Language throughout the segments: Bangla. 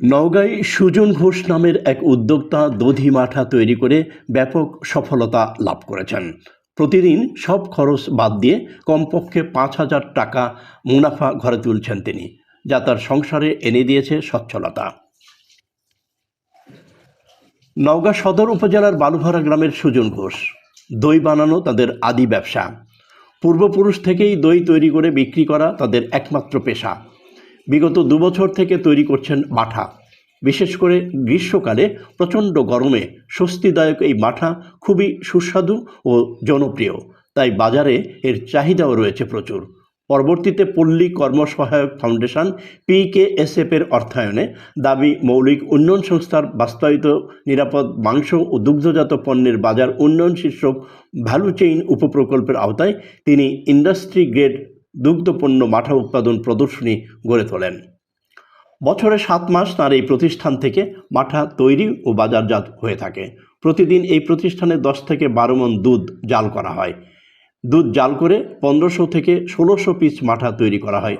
নওগাঁয় সুজন ঘোষ নামের এক উদ্যোক্তা দধি মাঠা তৈরি করে ব্যাপক সফলতা লাভ করেছেন। প্রতিদিন সব খরচ বাদ দিয়ে কমপক্ষে পাঁচ হাজার টাকা মুনাফা ঘরে তুলছেন তিনি, যা তার সংসারে এনে দিয়েছে সচ্ছলতা। নওগাঁ সদর উপজেলার বালুভাড়া গ্রামের সুজন ঘোষ, দই বানানো তাদের আদি ব্যবসা। পূর্বপুরুষ থেকেই দই তৈরি করে বিক্রি করা তাদের একমাত্র পেশা। বিগত দুবছর থেকে তৈরি করছেন মাঠা। বিশেষ করে গ্রীষ্মকালে প্রচণ্ড গরমে স্বস্তিদায়ক এই মাঠা খুবই সুস্বাদু ও জনপ্রিয়। তাই বাজারে এর চাহিদাও রয়েছে প্রচুর। পরবর্তীতে পল্লী কর্মসহায়ক ফাউন্ডেশন পিকেএসএফ এর অর্থায়নে দাবি, মৌলিক উন্নয়ন সংস্থার বাস্তবায়িত নিরাপদ মাংস ও দুগ্ধজাত পণ্যের বাজার উন্নয়ন শীর্ষক ভ্যালু চেইন উপপ্রকল্পের আওতায় তিনি ইন্ডাস্ট্রি গ্রেড দুগ্ধপণ্য মাঠা উৎপাদন প্রদর্শনী গড়ে তোলেন। বছরে সাত মাস তার এই প্রতিষ্ঠান থেকে মাঠা তৈরি ও বাজারজাত হয়ে থাকে। প্রতিদিন এই প্রতিষ্ঠানে দশ থেকে বারো মন দুধ জাল করা হয়। দুধ জাল করে পনেরোশো থেকে ষোলোশো পিস মাঠা তৈরি করা হয়।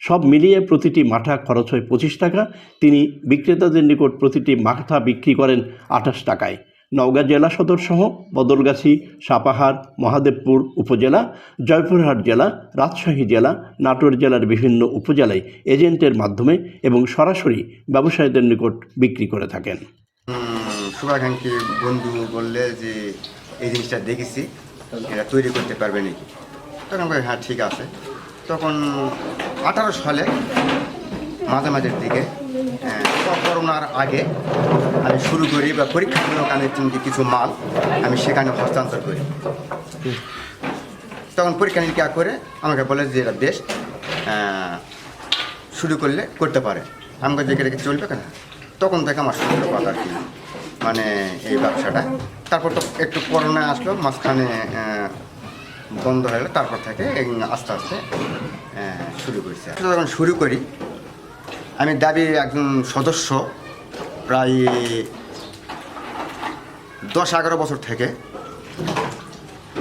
সব মিলিয়ে প্রতিটি মাঠা খরচ হয় পঁচিশ টাকা। তিনি বিক্রেতাদের নিকট প্রতিটি মাথা বিক্রি করেন আঠাশ টাকায়। নওগাঁ জেলা সদর সহ বদলগাছি, সাপাহার, মহাদেবপুর উপজেলা, জয়পুরহাট জেলা, রাজশাহী জেলা, নাটোর জেলার বিভিন্ন উপজেলায় এজেন্টের মাধ্যমে এবং সরাসরি ব্যবসায়ীদের নিকট বিক্রি করে থাকেন। শুভাকাঙ্ক্ষী বন্ধু বললে যে এই জিনিসটা দেখেছি, এটা তৈরি করতে পারবে নাকি? তখন হ্যাঁ ঠিক আছে। তখন আঠারো সালে মাঝে মাঝামাঝির দিকে করোনার আগে আমি শুরু করি বা পরীক্ষামূলক আমি কিন্তু কিছু মাল আমি সেখানে হস্তান্তর করি। তখন পরীক্ষা নিরীক্ষা করে আমাকে বলে যে এটা বেস্ট শুরু করলে করতে পারে। আমাকে দেখে রেখে চলবে কেন? তখন থেকে আমার কথা আর কি মানে এই ব্যবসাটা। তারপর তো একটু করোনা আসলো, মাঝখানে বন্ধ হয়ে গেলো, তারপর থেকে আস্তে আস্তে শুরু করেছি। যখন শুরু করি। আমি দাবি একজন সদস্য প্রায় দশ এগারো বছর থেকে।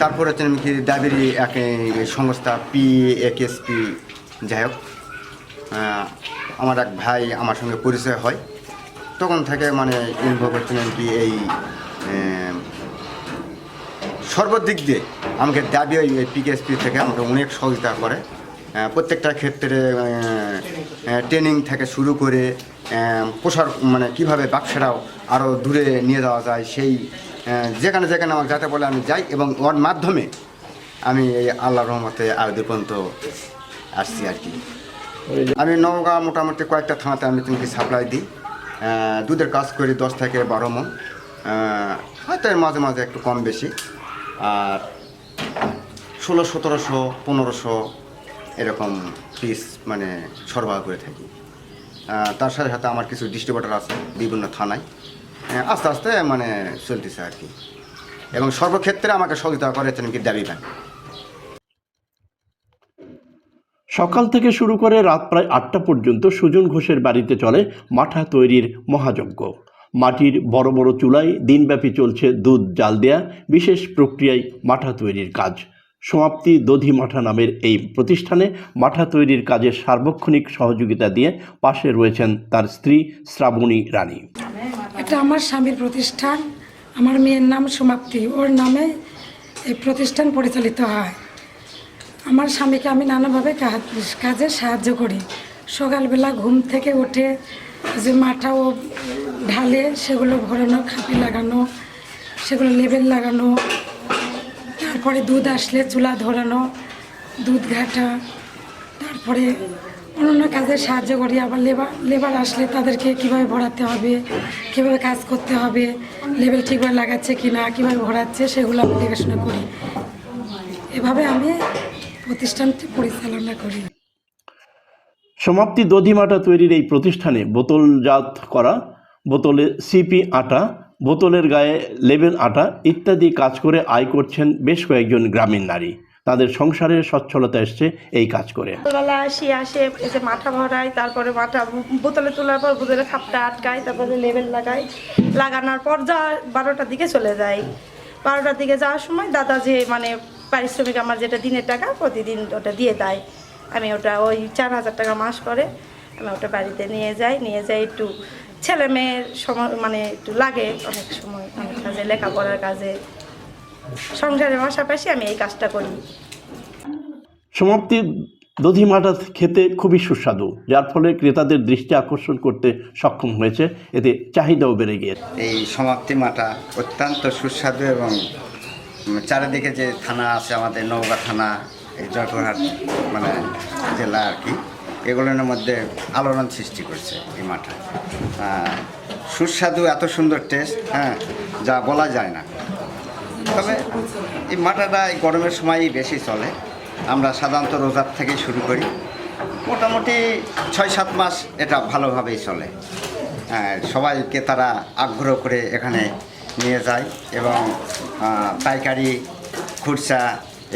তারপরে হচ্ছে আমি কি দাবির এক সংস্থা পি একেএসপি যাই হোক আমার এক ভাই আমার সঙ্গে পরিচয় হয়। তখন থেকে মানে ইনভলভ হচ্ছিলেন কি এই সর্বদিক দিয়ে আমাকে দাবি ওই পিকেএসপি থেকে আমাকে অনেক সহযোগিতা করে। প্রত্যেকটা ক্ষেত্রে ট্রেনিং থেকে শুরু করে প্রসার মানে কীভাবে ব্যবসাটাও আরও দূরে নিয়ে যাওয়া যায়, সেই যেখানে যেখানে আমার যাতে বলে আমি যাই এবং ওর মাধ্যমে আমি এই আল্লাহ রহমতে আরদি পর্যন্ত আসছি আর কি। আমি নওগাঁ মোটামুটি কয়েকটা থানাতে আমি তুমি সাপ্লাই দিই। দুধের কাজ করি দশ থেকে বারো মন। হয়তো এর মাঝে মাঝে একটু কম বেশি। আর ষোলো, সতেরোশো, পনেরোশো এরকম পিস মানে সরবরাহ করে থাকি। তার সাথে সাথে আমার কিছু ডিস্ট্রিবিউটার আছে বিভিন্ন থানায়। আস্তে আস্তে মানে চলতেছে আর কি। এবং সর্বক্ষেত্রে আমাকে সহযোগিতা করেছেন কি দাবি ব্যাংক। সকাল থেকে শুরু করে রাত প্রায় আটটা পর্যন্ত সুজন ঘোষের বাড়িতে চলে মাঠা তৈরির মহাযজ্ঞ। মাটির বড় বড় চুলায় দিনব্যাপী চলছে দুধ জাল দেয়া, বিশেষ প্রক্রিয়ায় মাঠা তৈরির কাজ। সমাপ্তি দধি মাঠা নামের এই প্রতিষ্ঠানে মাঠা তৈরির কাজে সার্বক্ষণিক সহযোগিতা দিয়ে পাশে রয়েছেন তার স্ত্রী শ্রাবণী রানী। এটা আমার স্বামীর প্রতিষ্ঠান। আমার মেয়ের নাম সমাপ্তি। ওর নামে এই প্রতিষ্ঠান পরিচালিত হয়। আমার স্বামীকে আমি নানাভাবে কাজ- সাহায্য করি। সকালবেলা ঘুম থেকে উঠে যে মাঠা ও ঢালে সেগুলো ভরানো, খাপি লাগানো, সেগুলো লেবেল লাগানো তারপরে দুধ আসলে চুলা ধরানো, দুধ ঘাটা, তারপরে অন্যান্য কাজে সাহায্য করি। আবার লেবার লেবার আসলে তাদেরকে কীভাবে ভরাতে হবে, কীভাবে কাজ করতে হবে, লেবেল ঠিকভাবে লাগাচ্ছে কি না কীভাবে ভরাচ্ছে সেগুলো আমি দেখাশোনা করি। এভাবে আমি প্রতিষ্ঠানটি পরিচালনা করি। সমাপ্তি দধিমাটা তৈরির এই প্রতিষ্ঠানে বোতলজাত করা, বোতলে সিপি আটা বোতলের গায়ে লেবেল আটা ইত্যাদি কাজ করে আয় করছেন বেশ কয়েকজন গ্রামীণ নারী। তাদের সংসারের সচ্ছলতা এসছে এই কাজ করে। সকালবেলা আসি, আসে এসে মাথা ভরাই, তারপরে মাথা বোতলে তোলার পর বোতলে খাপটা আটকাই, তারপরে লেবেল লাগাই। লাগানোর পর যা বারোটার দিকে চলে যাই। বারোটার দিকে যাওয়ার সময় দাদা যে মানে পারিশ্রমিক আমার যেটা দিনের টাকা, প্রতিদিন ওটা দিয়ে দেয়। আমি ওটা ওই চার হাজার টাকা মাস করে আমি ওটা বাড়িতে নিয়ে যাই নিয়ে যাই একটু ছেলে মেয়ের সময় মানে একটু লাগে অনেক সময় অনেক কাজে লেখাপড়ার কাজে। সংসারের পাশাপাশি আমি এই কাজটা করি। সমাপ্তি দধি মাটা খেতে খুবই সুস্বাদু যার ফলে ক্রেতাদের দৃষ্টি আকর্ষণ করতে সক্ষম হয়েছে। এতে চাহিদাও বেড়ে গিয়েছে। এই সমাপ্তি মাটা অত্যন্ত সুস্বাদু এবং চারিদিকে যে থানা আছে আমাদের নওগাঁ থানা এই জয়পুরহাট মানে জেলা আর কি এগুলোর মধ্যে আলোড়ন সৃষ্টি করছে এই মাঠা। সুস্বাদু এত সুন্দর টেস্ট হ্যাঁ যা বলা যায় না। তবে এই মাটাটা এই গরমের সময়ই বেশি চলে। আমরা সাধারণত রোজার থেকেই শুরু করি। মোটামুটি ছয় সাত মাস এটা ভালোভাবেই চলে। হ্যাঁ, সবাইকে তারা আগ্রহ করে এখানে নিয়ে যায় এবং পাইকারি খুচরা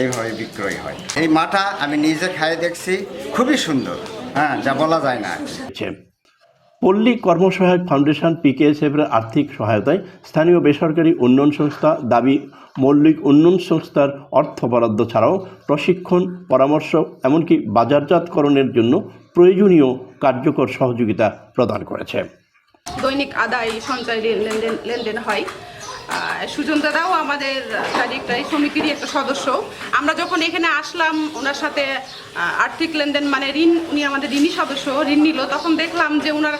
এইভাবে বিক্রয় হয়। এই মাটা আমি নিজে খাইয়ে দেখছি খুবই সুন্দর। হ্যাঁ যা বলা যায় না পল্লী কর্মসহায়ক ফাউন্ডেশন পিকেএসএফ এর আর্থিক সহায়তায় স্থানীয় বেসরকারি উন্নয়ন সংস্থা দাবি মৌলিক উন্নয়ন সংস্থার অর্থ বরাদ্দ ছাড়াও প্রশিক্ষণ পরামর্শ এমনকি বাজারজাতকরণের জন্য প্রয়োজনীয় কার্যকর সহযোগিতা প্রদান করেছে। দৈনিক আদায় সঞ্চয় লেনদেন লেনদেন হয়। সুজন দাদাও আমাদের শারীরিক সমিতিরই একটা সদস্য। আমরা যখন এখানে আসলাম, ওনার সাথে আর্থিক লেনদেন মানে ঋণ, উনি আমাদের ঋণী সদস্য, ঋণ নিল। তখন দেখলাম যে ওনার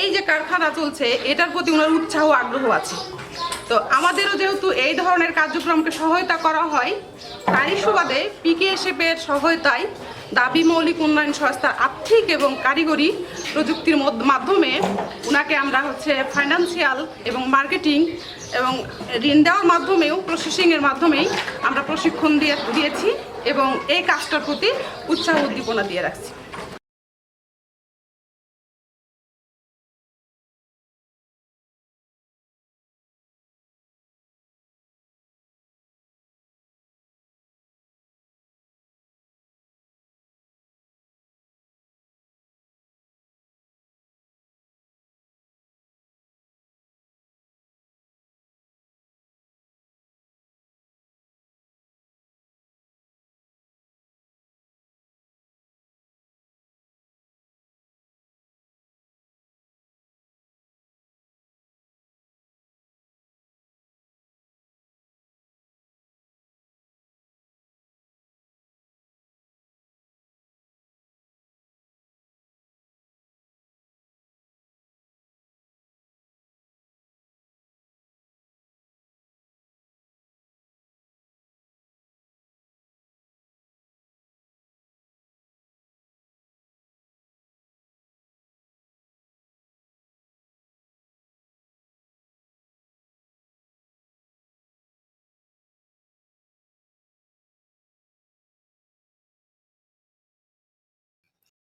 এই যে কারখানা চলছে, এটার প্রতি ওনার উৎসাহ আগ্রহ আছে। তো আমাদেরও যেহেতু এই ধরনের কার্যক্রমকে সহায়তা করা হয়, তারই সুবাদে পিকেএসএফের সহায়তায় দাবি মৌলিক উন্নয়ন সংস্থার আর্থিক এবং কারিগরি প্রযুক্তির মাধ্যমে ওনাকে আমরা হচ্ছে ফাইন্যান্সিয়াল এবং মার্কেটিং এবং ঋণ দেওয়ার মাধ্যমেও প্রসেসিংয়ের মাধ্যমেই আমরা প্রশিক্ষণ দিয়ে দিয়েছি এবং এই কাজটার প্রতি উৎসাহ উদ্দীপনা দিয়ে রাখছি।